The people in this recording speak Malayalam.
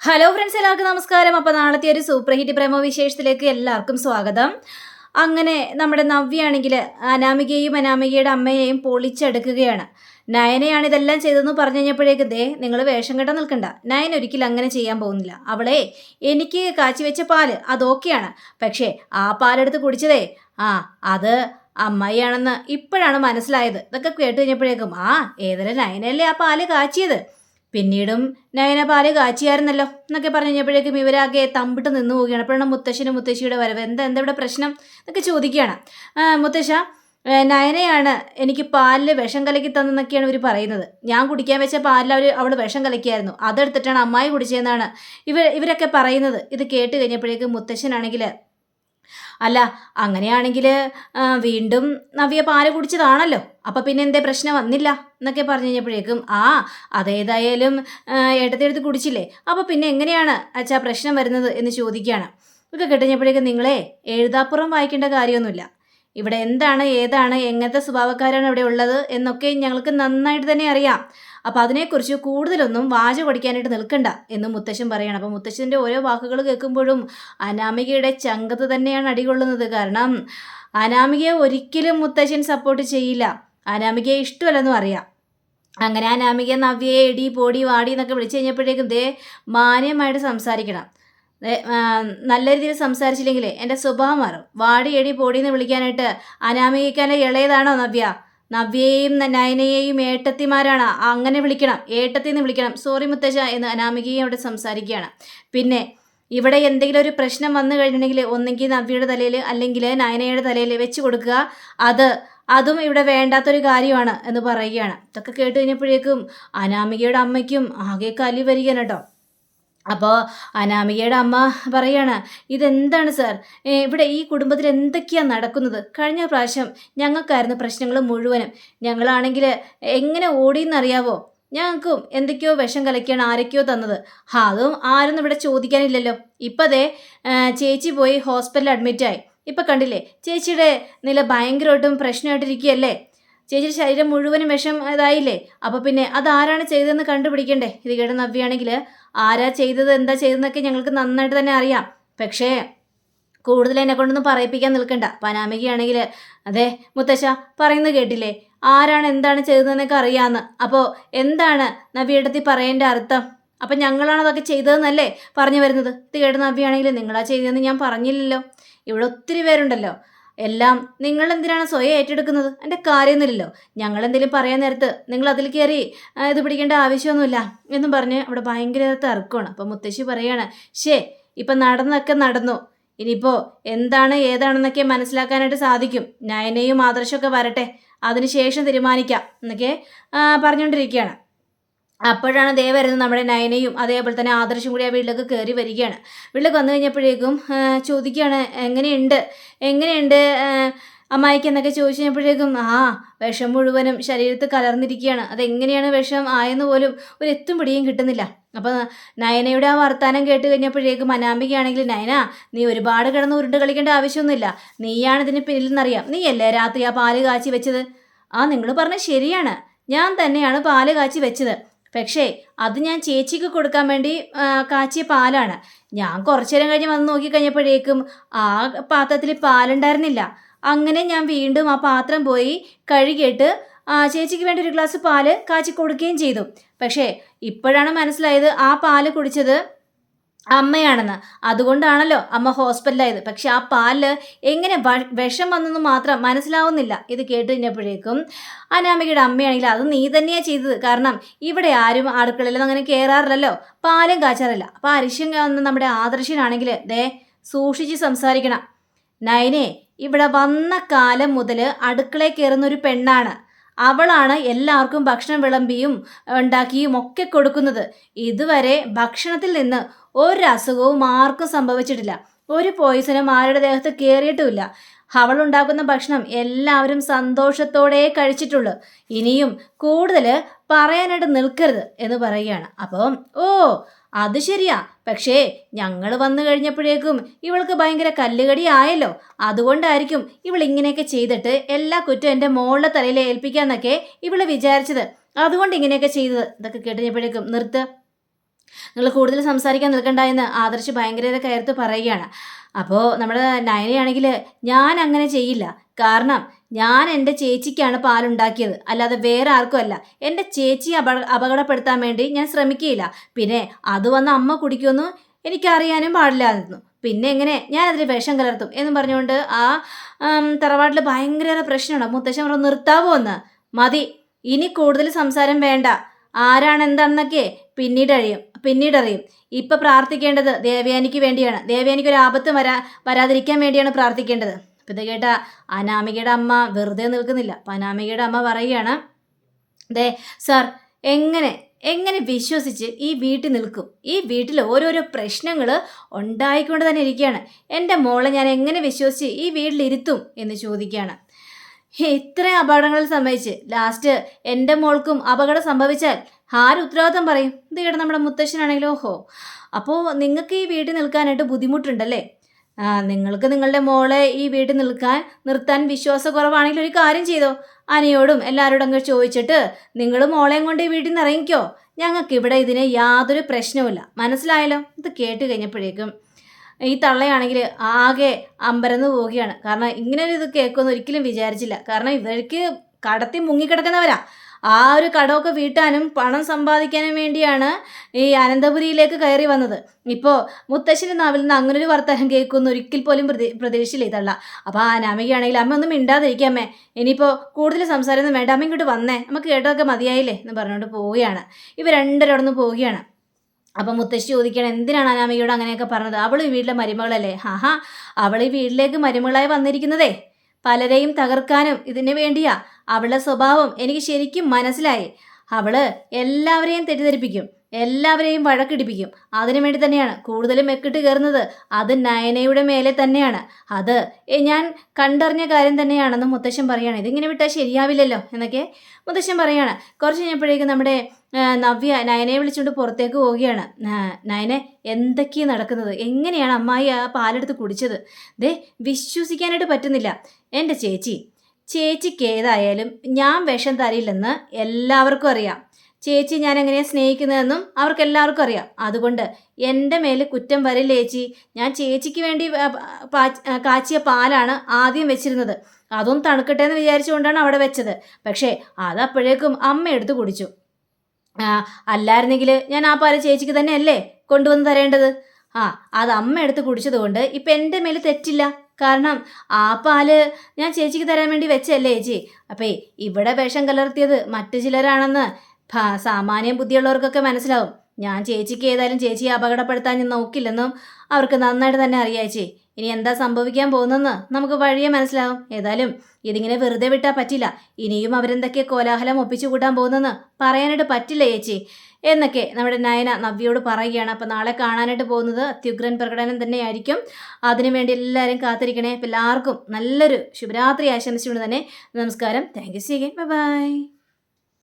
ഹലോ ഫ്രണ്ട്സ് എല്ലാവർക്കും നമസ്കാരം. അപ്പോൾ നാളത്തെ ഒരു സൂപ്പർ ഹിറ്റ് പ്രമോ വിശേഷത്തിലേക്ക് എല്ലാവർക്കും സ്വാഗതം. അങ്ങനെ നമ്മുടെ നവ്യാണെങ്കിൽ അനാമികയും അനാമികയുടെ അമ്മയെയും പൊളിച്ചെടുക്കുകയാണ്. നയനയാണ് ഇതെല്ലാം ചെയ്തതെന്ന് പറഞ്ഞു കഴിഞ്ഞപ്പോഴേക്ക് ദേ നിങ്ങൾ വേഷം കെട്ടാൻ നിൽക്കണ്ട. നയൻ ഒരിക്കലും അങ്ങനെ ചെയ്യാൻ പോകുന്നില്ല. അവളെ എനിക്ക് കാച്ചി വെച്ച പാൽ അതൊക്കെയാണ് പക്ഷേ ആ പാലെടുത്ത് കുടിച്ചതേ ആ അത് അമ്മായിയാണെന്ന് ഇപ്പോഴാണ് മനസ്സിലായത്. ഇതൊക്കെ കേട്ട് കഴിഞ്ഞപ്പോഴേക്കും ആ ഏതെല്ലാം നയനല്ലേ ആ പാൽ കാച്ചിയത്? പിന്നീടും നയന പാൽ കാച്ചിയായിരുന്നല്ലോ എന്നൊക്കെ പറഞ്ഞു കഴിഞ്ഞപ്പോഴേക്കും ഇവരാകെ തമ്പിട്ട് നിന്ന് പോവുകയാണ്. അപ്പോഴാണ് മുത്തശ്ശനും മുത്തശ്ശിയുടെ വരവ്. എന്താ എന്താ ഇവിടെ പ്രശ്നം എന്നൊക്കെ ചോദിക്കുകയാണ്. "ആ, മുത്തശ്ശ നയനയാണ് എനിക്ക് പാലിൽ വിഷം കലക്കി തന്നെന്നൊക്കെയാണ് ഇവർ പറയുന്നത്. ഞാൻ കുടിക്കാൻ വെച്ച പാലിൽ അവർ അവൾ വിഷം കലക്കിയായിരുന്നു. അതെടുത്തിട്ടാണ് അമ്മായി കുടിച്ചതെന്നാണ് ഇവർ ഇവരൊക്കെ പറയുന്നത്. ഇത് കേട്ട് കഴിഞ്ഞപ്പോഴേക്കും മുത്തശ്ശനാണെങ്കിൽ അല്ല അങ്ങനെയാണെങ്കിൽ വീണ്ടും നവ്യ പാൽ കുടിച്ചതാണല്ലോ. അപ്പം പിന്നെ എന്തേ പ്രശ്നം വന്നില്ല എന്നൊക്കെ പറഞ്ഞു കഴിഞ്ഞപ്പോഴേക്കും ആ അതേതായാലും ഏട്ടത്തെടുത്ത് കുടിച്ചില്ലേ? അപ്പോൾ പിന്നെ എങ്ങനെയാണ് അച്ഛാ പ്രശ്നം വരുന്നത് എന്ന് ചോദിക്കുകയാണ്. ഇതൊക്കെ കിട്ടുന്നപ്പോഴേക്കും നിങ്ങളെ എഴുതാപ്പുറം വായിക്കേണ്ട കാര്യമൊന്നുമില്ല. ഇവിടെ എന്താണ് ഏതാണ് എങ്ങനത്തെ സ്വഭാവക്കാരാണ് ഇവിടെ ഉള്ളത് എന്നൊക്കെ ഞങ്ങൾക്ക് നന്നായിട്ട് തന്നെ അറിയാം. അപ്പോൾ അതിനെക്കുറിച്ച് കൂടുതലൊന്നും വാച പഠിക്കാനായിട്ട് നിൽക്കണ്ട എന്ന് മുത്തശ്ശൻ പറയണം. അപ്പോൾ മുത്തശ്ശന്റെ ഓരോ വാക്കുകൾ കേൾക്കുമ്പോഴും അനാമികയുടെ ചങ്കത്ത് തന്നെയാണ് അടികൊള്ളുന്നത്. കാരണം അനാമികയെ ഒരിക്കലും മുത്തശ്ശൻ സപ്പോർട്ട് ചെയ്യില്ല. അനാമികയെ ഇഷ്ടമല്ലെന്നും അറിയാം അങ്ങനെ അനാമിക നവ്യയെ എടി പോടി വാടി എന്നൊക്കെ വിളിച്ചു കഴിഞ്ഞപ്പോഴേക്കും ദേ മാന്യമായിട്ട് സംസാരിക്കണം. നല്ല രീതിയിൽ സംസാരിച്ചില്ലെങ്കിൽ എന്റെ സ്വഭാവം മാറും. വാടി എടി പൊടി എന്ന് വിളിക്കാനായിട്ട് അനാമികക്കാന്റെ ഇളയതാണോ നവ്യ? നവ്യയെയും നയനയെയും ഏട്ടത്തിമാരാണ്. അങ്ങനെ വിളിക്കണം. ഏട്ടത്തി എന്ന് വിളിക്കണം. സോറി മുത്തശ്ശ എന്ന് അനാമികയും അവിടെ സംസാരിക്കുകയാണ്. പിന്നെ ഇവിടെ എന്തെങ്കിലും ഒരു പ്രശ്നം വന്നു കഴിഞ്ഞിട്ടുണ്ടെങ്കിൽ ഒന്നെങ്കിൽ നവ്യയുടെ തലയിൽ അല്ലെങ്കിൽ നയനയുടെ തലയിൽ വെച്ച് കൊടുക്കുക. അത് അതും ഇവിടെ വേണ്ടാത്തൊരു കാര്യമാണ് എന്ന് പറയുകയാണ്. ഇതൊക്കെ കേട്ട് കഴിഞ്ഞപ്പോഴേക്കും അനാമികയുടെ അമ്മയ്ക്കും ആകെ കലി വരികയാണ് കേട്ടോ. അപ്പോൾ അനാമികയുടെ അമ്മ പറയാണ് ഇതെന്താണ് സാർ? ഇവിടെ ഈ കുടുംബത്തിൽ എന്തൊക്കെയാണ് നടക്കുന്നത്? കഴിഞ്ഞ പ്രാവശ്യം ഞങ്ങൾക്കായിരുന്നു പ്രശ്നങ്ങൾ മുഴുവനും. ഞങ്ങളാണെങ്കിൽ എങ്ങനെ ഓടിയെന്നറിയാവോ? ഞങ്ങൾക്കും എന്തൊക്കെയോ വിഷം കലക്കിയാണ് ആരൊക്കെയോ തന്നത്. അതും ആരൊന്നും ഇവിടെ ചോദിക്കാനില്ലല്ലോ. ഇപ്പതേ ചേച്ചി പോയി ഹോസ്പിറ്റലിൽ അഡ്മിറ്റായി. ഇപ്പം കണ്ടില്ലേ ചേച്ചിയുടെ നില ഭയങ്കരമായിട്ടും പ്രശ്നമായിട്ടിരിക്കുകയല്ലേ? ചേച്ചിയുടെ ശരീരം മുഴുവനും വിഷം ഇതായില്ലേ അപ്പോൾ പിന്നെ അതാരാണ് ചെയ്തതെന്ന് കണ്ടുപിടിക്കണ്ടേ? ഇത് കേട്ട നവ്യാണെങ്കിൽ ആരാ ചെയ്തത് എന്താ ചെയ്തതെന്നൊക്കെ ഞങ്ങൾക്ക് നന്നായിട്ട് തന്നെ അറിയാം. പക്ഷേ കൂടുതൽ എന്നെ കൊണ്ടൊന്നും പറയിപ്പിക്കാൻ നിൽക്കണ്ട. പനാമികയാണെങ്കിൽ അതെ മുത്തശ്ശ പറയുന്നത് കേട്ടില്ലേ? ആരാണ് എന്താണ് ചെയ്തതെന്നൊക്കെ അറിയാമെന്ന് അപ്പോൾ എന്താണ് നവ്യേട്ടത്തി പറയേണ്ട അർത്ഥം? അപ്പം ഞങ്ങളാണ് അതൊക്കെ ചെയ്തതെന്നല്ലേ പറഞ്ഞു വരുന്നത്? ഇത് കേട്ട നവ്യാണെങ്കിൽ നിങ്ങളാ ചെയ്തതെന്ന് ഞാൻ പറഞ്ഞില്ലല്ലോ. ഇവിടെ ഒത്തിരി പേരുണ്ടല്ലോ. എല്ലാം നിങ്ങൾ എന്തിനാണ് സ്വയം ഏറ്റെടുക്കുന്നത്? എന്റെ കാര്യമൊന്നുമില്ലല്ലോ. ഞങ്ങൾ എന്തെങ്കിലും പറയാൻ നേരത്ത് നിങ്ങൾ അതിൽ കയറി ഇത് പിടിക്കേണ്ട ആവശ്യമൊന്നുമില്ല എന്നും പറഞ്ഞ് അവിടെ ഭയങ്കര തർക്കമാണ്. അപ്പം മുത്തശ്ശി പറയാണ് ഷേ ഇപ്പം നടന്നൊക്കെ നടന്നു. ഇനിയിപ്പോൾ എന്താണ് ഏതാണെന്നൊക്കെ മനസ്സിലാക്കാനായിട്ട് സാധിക്കും. നയനയും ആദർശമൊക്കെ വരട്ടെ. അതിനുശേഷം തീരുമാനിക്കാം. എന്നൊക്കെ പറഞ്ഞുകൊണ്ടിരിക്കുകയാണ്. അപ്പോഴാണ് ദേ വരുന്നത് നമ്മുടെ നയനയും അതേപോലെ തന്നെ ആദർശം കൂടി ആ വീട്ടിലേക്ക് കയറി വരികയാണ്. വീട്ടിലേക്ക് വന്നു കഴിഞ്ഞപ്പോഴേക്കും ചോദിക്കുകയാണ് എങ്ങനെയുണ്ട്? എങ്ങനെയുണ്ട് അമ്മായിക്ക്? എന്നൊക്കെ ചോദിച്ചു കഴിഞ്ഞപ്പോഴേക്കും ആ വിഷം മുഴുവനും ശരീരത്ത് കലർന്നിരിക്കുകയാണ്. അതെങ്ങനെയാണ് വിഷം ആയെന്ന് പോലും ഒരു എത്തും പിടിയും കിട്ടുന്നില്ല. അപ്പോൾ നയനയുടെ ആ വർത്തമാനം കേട്ട് കഴിഞ്ഞപ്പോഴേക്കും അനാമികയാണെങ്കിൽ നയന നീ ഒരുപാട് കിടന്ന് ഉരുണ്ട് കളിക്കേണ്ട ആവശ്യമൊന്നുമില്ല. നീയാണ് ഇതിന് പിന്നിൽ നിന്നറിയാം നീയല്ലേ രാത്രി ആ പാൽ കാച്ചി വെച്ചത്? ആ നിങ്ങൾ പറഞ്ഞ ശരിയാണ്. ഞാൻ തന്നെയാണ് പാൽ കാച്ചി വെച്ചത്. പക്ഷേ അത് ഞാൻ ചേച്ചിക്ക് കൊടുക്കാൻ വേണ്ടി കാച്ചിയ പാലാണ്. ഞാൻ കുറച്ചു നേരം കഴിഞ്ഞ് വന്ന് നോക്കിക്കഴിഞ്ഞപ്പോഴേക്കും ആ പാത്രത്തിൽ പാലുണ്ടായിരുന്നില്ല. അങ്ങനെ ഞാൻ വീണ്ടും ആ പാത്രം പോയി കഴുകിയിട്ട് ചേച്ചിക്ക് വേണ്ടി ഒരു ഗ്ലാസ് പാൽ കാച്ചി കൊടുക്കുകയും ചെയ്തു. പക്ഷേ ഇപ്പോഴാണ് മനസ്സിലായത് ആ പാൽ കുടിച്ചത് അമ്മയാണെന്ന്. അതുകൊണ്ടാണല്ലോ അമ്മ ഹോസ്പിറ്റലായത്. പക്ഷെ ആ പാൽ എങ്ങനെ വിഷം വന്നെന്ന് മാത്രം മനസ്സിലാവുന്നില്ല. ഇത് കേട്ട് കഴിഞ്ഞപ്പോഴേക്കും അനാമികയുടെ അമ്മയാണെങ്കിൽ അത് നീ തന്നെയാ ചെയ്തത്. കാരണം ഇവിടെ ആരും അടുക്കളയിലൊന്നും അങ്ങനെ കയറാറില്ലല്ലോ പാലും കാച്ചാറില്ല. അപ്പോൾ അരിശം വന്ന നമ്മുടെ ആദർശനാണെങ്കിൽ ദേ സൂക്ഷിച്ച് സംസാരിക്കണം. നയനെ ഇവിടെ വന്ന കാലം മുതൽ അടുക്കളയിൽ കയറുന്ന ഒരു പെണ്ണാണ്. അവളാണ് എല്ലാവർക്കും ഭക്ഷണം വിളമ്പിയും ഉണ്ടാക്കിയും ഒക്കെ കൊടുക്കുന്നത്. ഇതുവരെ ഭക്ഷണത്തിൽ നിന്ന് ഒരസുഖവും ആർക്കും സംഭവിച്ചിട്ടില്ല. ഒരു പോയിസനും ആരുടെ ദേഹത്ത് കയറിയിട്ടുമില്ല അവൾ ഉണ്ടാക്കുന്ന ഭക്ഷണം എല്ലാവരും സന്തോഷത്തോടെ കഴിച്ചിട്ടുള്ളൂ. ഇനിയും കൂടുതൽ പറയാനായിട്ട് നിൽക്കരുത് എന്ന് പറയുകയാണ്. അപ്പം ഓ അത് ശരിയാ. പക്ഷേ ഞങ്ങൾ വന്നു കഴിഞ്ഞപ്പോഴേക്കും ഇവൾക്ക് ഭയങ്കര കല്ലുകടി ആയല്ലോ. അതുകൊണ്ടായിരിക്കും ഇവൾ ഇങ്ങനെയൊക്കെ ചെയ്തിട്ട് എല്ലാ കുറ്റവും എന്റെ മോളുടെ തലയിൽ ഏൽപ്പിക്കാന്നൊക്കെ ഇവൾ വിചാരിച്ചത്. അതുകൊണ്ട് ഇങ്ങനെയൊക്കെ ചെയ്തത്. ഇതൊക്കെ കേട്ടുകഴിഞ്ഞപ്പോഴേക്കും നിർത്ത്. നിങ്ങൾ കൂടുതൽ സംസാരിക്കാൻ നിൽക്കണ്ട എന്ന് ആദർശ് ഭയങ്കര കയർത്ത് പറയുകയാണ്. അപ്പോൾ നമ്മുടെ നയനയാണെങ്കിൽ ഞാൻ അങ്ങനെ ചെയ്യില്ല. കാരണം ഞാൻ എന്റെ ചേച്ചിക്കാണ് പാലുണ്ടാക്കിയത്. അല്ലാതെ വേറെ ആർക്കും അല്ല. എന്റെ ചേച്ചി അപ അപകടപ്പെടുത്താൻ വേണ്ടി ഞാൻ ശ്രമിക്കുകയില്ല. പിന്നെ അത് വന്ന് അമ്മ കുടിക്കുമെന്ന് എനിക്കറിയാനും പാടില്ലായിരുന്നു. പിന്നെ എങ്ങനെ ഞാനതിൽ വിഷം കലർത്തും എന്നും പറഞ്ഞുകൊണ്ട് ആ തറവാട്ടിൽ ഭയങ്കര പ്രശ്നമാണ് മുത്തശ്ശൻ പറഞ്ഞു നിർത്താവോ എന്ന്. മതി. ഇനി കൂടുതൽ സംസാരം വേണ്ട. ആരാണ് എന്താണെന്നൊക്കെ പിന്നീട് അറിയും പിന്നീട് അറിയും ഇപ്പൊ പ്രാർത്ഥിക്കേണ്ടത് ദേവയാനിക്ക് വേണ്ടിയാണ്. ദേവയാനിക്ക് ഒരു ആപത്ത് വരാ വരാതിരിക്കാൻ വേണ്ടിയാണ് പ്രാർത്ഥിക്കേണ്ടത്. അപ്പം ഇത് കേട്ട അനാമികയുടെ അമ്മ വെറുതെ നിൽക്കുന്നില്ല. അപ്പം അനാമികയുടെ അമ്മ പറയുകയാണ് ദേ സാർ എങ്ങനെ എങ്ങനെ വിശ്വസിച്ച് ഈ വീട്ടിൽ നിൽക്കും? ഈ വീട്ടിൽ ഓരോരോ പ്രശ്നങ്ങൾ ഉണ്ടായിക്കൊണ്ട് തന്നെ ഇരിക്കുകയാണ്. എന്റെ മോളെ ഞാൻ എങ്ങനെ വിശ്വസിച്ച് ഈ വീട്ടിലിരുത്തും എന്ന് ചോദിക്കുകയാണ്. ഇത്രയും അപകടങ്ങൾ സംഭവിച്ച്. ലാസ്റ്റ് എന്റെ മോൾക്കും അപകടം സംഭവിച്ചാൽ ആര് ഉത്തരവാദിത്തം പറയും? ഇത് കേട്ട നമ്മുടെ മുത്തശ്ശനാണെങ്കിലോ ഓഹോ. അപ്പോൾ നിങ്ങൾക്ക് ഈ വീട്ടിൽ നിൽക്കാനായിട്ട് ബുദ്ധിമുട്ടുണ്ടല്ലേ? നിങ്ങൾക്ക് നിങ്ങളുടെ മോളെ ഈ വീട്ടിൽ നിൽക്കാൻ നിർത്താൻ വിശ്വാസക്കുറവാണെങ്കിൽ ഒരു കാര്യം ചെയ്തോ. അനിയോടും എല്ലാവരോടും അങ്ങ് ചോദിച്ചിട്ട് നിങ്ങൾ മോളെയും കൊണ്ട് ഈ വീട്ടിൽ നിന്ന് ഇറങ്ങിക്കോ. ഞങ്ങൾക്ക് ഇതിന് യാതൊരു പ്രശ്നവുമില്ല. മനസ്സിലായല്ലോ? ഇത് കേട്ട് കഴിഞ്ഞപ്പോഴേക്കും ഈ തള്ളയാണെങ്കിൽ ആകെ അമ്പരന്ന് പോവുകയാണ്. കാരണം ഇങ്ങനെ ഒരു ഇത് കേൾക്കുമെന്ന് ഒരിക്കലും വിചാരിച്ചില്ല. കാരണം ഇവർക്ക് കടത്തി മുങ്ങിക്കിടക്കുന്നവരാ. ആ ഒരു കടമൊക്കെ വീട്ടാനും പണം സമ്പാദിക്കാനും വേണ്ടിയാണ് ഈ അനന്തപുരിയിലേക്ക് കയറി വന്നത്. ഇപ്പോൾ മുത്തശ്ശന്റെ നാവിൽ നിന്ന് അങ്ങനെ ഒരു വർത്തമാനം കേൾക്കുമെന്ന് ഒരിക്കൽ പോലും പ്രതി പ്രതീക്ഷയില്ല തള്ള. അപ്പോൾ ആ അനാമികയാണെങ്കിൽ അമ്മ ഒന്നും മിണ്ടാതിരിക്കാം അമ്മേ. ഇനിയിപ്പോൾ കൂടുതൽ സംസാരമൊന്നും വേണ്ട. അമ്മ ഇങ്ങോട്ട് വന്നേ. നമുക്ക് കേട്ടതൊക്കെ മതിയായില്ലേ? എന്ന് പറഞ്ഞുകൊണ്ട് പോവുകയാണ്. ഇവ രണ്ടരോടൊന്ന് പോവുകയാണ്. അപ്പം മുത്തശ്ശി ചോദിക്കണം എന്തിനാണ് അനാമികയോട് അങ്ങനെയൊക്കെ പറഞ്ഞത്? അവൾ ഈ വീട്ടിലെ മരുമകളല്ലേ? ഹാഹാ അവൾ ഈ വീട്ടിലേക്ക് മരുമകളായി വന്നിരിക്കുന്നതേ. പലരെയും തകർക്കാനും ഇതിനു വേണ്ടിയാ. അവളുടെ സ്വഭാവം എനിക്ക് ശരിക്കും മനസ്സിലായി. അവൾ എല്ലാവരെയും തെറ്റിദ്ധരിപ്പിക്കും. എല്ലാവരെയും വഴക്കിടിപ്പിക്കും. അതിനു വേണ്ടി തന്നെയാണ് കൂടുതലും മെക്കിട്ട് കയറുന്നത്. അത് നയനയുടെ മേലെ തന്നെയാണ്. അത് ഞാൻ കണ്ടറിഞ്ഞ കാര്യം തന്നെയാണെന്ന് മുത്തശ്ശൻ പറയുകയാണ് ഇതിങ്ങനെ വിട്ടാൽ ശരിയാവില്ലല്ലോ എന്നൊക്കെ മുത്തശ്ശൻ പറയുകയാണ് കുറച്ച് കഴിഞ്ഞപ്പോഴേക്കും നമ്മുടെ നവ്യ നയനയെ വിളിച്ചുകൊണ്ട് പുറത്തേക്ക് പോവുകയാണ്. നയനെ എന്തൊക്കെയാണ് നടക്കുന്നത്? എങ്ങനെയാണ് അമ്മായി ആ പാലെടുത്ത് കുടിച്ചത്? ദേ വിശ്വസിക്കാനായിട്ട് പറ്റുന്നില്ല. എന്റെ ചേച്ചി ചേച്ചിക്ക് ഏതായാലും ഞാൻ വിഷം തരില്ലെന്ന് എല്ലാവർക്കും അറിയാം. ചേച്ചി ഞാൻ എങ്ങനെയാണ് സ്നേഹിക്കുന്നതെന്നും അവർക്ക് എല്ലാവർക്കും അറിയാം. അതുകൊണ്ട് എന്റെ മേൽ കുറ്റം വരില്ല ചേച്ചി. ഞാൻ ചേച്ചിക്ക് വേണ്ടി കാച്ചിയ പാലാണ് ആദ്യം വെച്ചിരുന്നത്. അതും തണുക്കട്ടെ എന്ന് വിചാരിച്ചുകൊണ്ടാണ് അവിടെ വെച്ചത്. പക്ഷേ അതപ്പോഴേക്കും അമ്മ എടുത്ത് കുടിച്ചു. അല്ലായിരുന്നെങ്കിൽ ഞാൻ ആ പാൽ ചേച്ചിക്ക് തന്നെയല്ലേ കൊണ്ടുവന്ന് തരേണ്ടത്? ആ അത് അമ്മ എടുത്ത് കുടിച്ചതുകൊണ്ട് ഇപ്പം എന്റെ മേൽ തെറ്റില്ല. കാരണം ആ പാൽ ഞാൻ ചേച്ചിക്ക് തരാൻ വേണ്ടി വെച്ചല്ലേ ചേച്ചി. അപ്പേ ഇവിടെ വിഷം കലർത്തിയത് മറ്റു ചിലരാണെന്ന് സാമാന്യം ബുദ്ധിയുള്ളവർക്കൊക്കെ മനസ്സിലാവും. ഞാൻ ചേച്ചിക്ക് ഏതായാലും ചേച്ചിയെ അപകടപ്പെടുത്താൻ ഞാൻ നോക്കില്ലെന്നും അവർക്ക് നന്നായിട്ട് തന്നെ അറിയാച്ചി ഇനി എന്താ സംഭവിക്കാൻ പോകുന്നതെന്ന് നമുക്ക് വഴിയെ മനസ്സിലാവും. ഏതായാലും ഇതിങ്ങനെ വെറുതെ വിട്ടാൽ പറ്റില്ല. ഇനിയും അവരെന്തൊക്കെ കോലാഹലം ഒപ്പിച്ചു കൂട്ടാൻ പോകുന്നെന്ന് പറയാനായിട്ട് പറ്റില്ല ചേച്ചി. എന്നൊക്കെ നമ്മുടെ നയന നവ്യയോട് പറയുകയാണ്. അപ്പോൾ നാളെ കാണാനായിട്ട് പോകുന്നത് അത്യുഗ്രൻ പ്രകടനം തന്നെയായിരിക്കും. അതിനുവേണ്ടി എല്ലാവരും കാത്തിരിക്കണേ. എല്ലാവർക്കും നല്ലൊരു ശുഭരാത്രി ആശംസിച്ചുകൊണ്ട് തന്നെ നമസ്കാരം. Thank you C by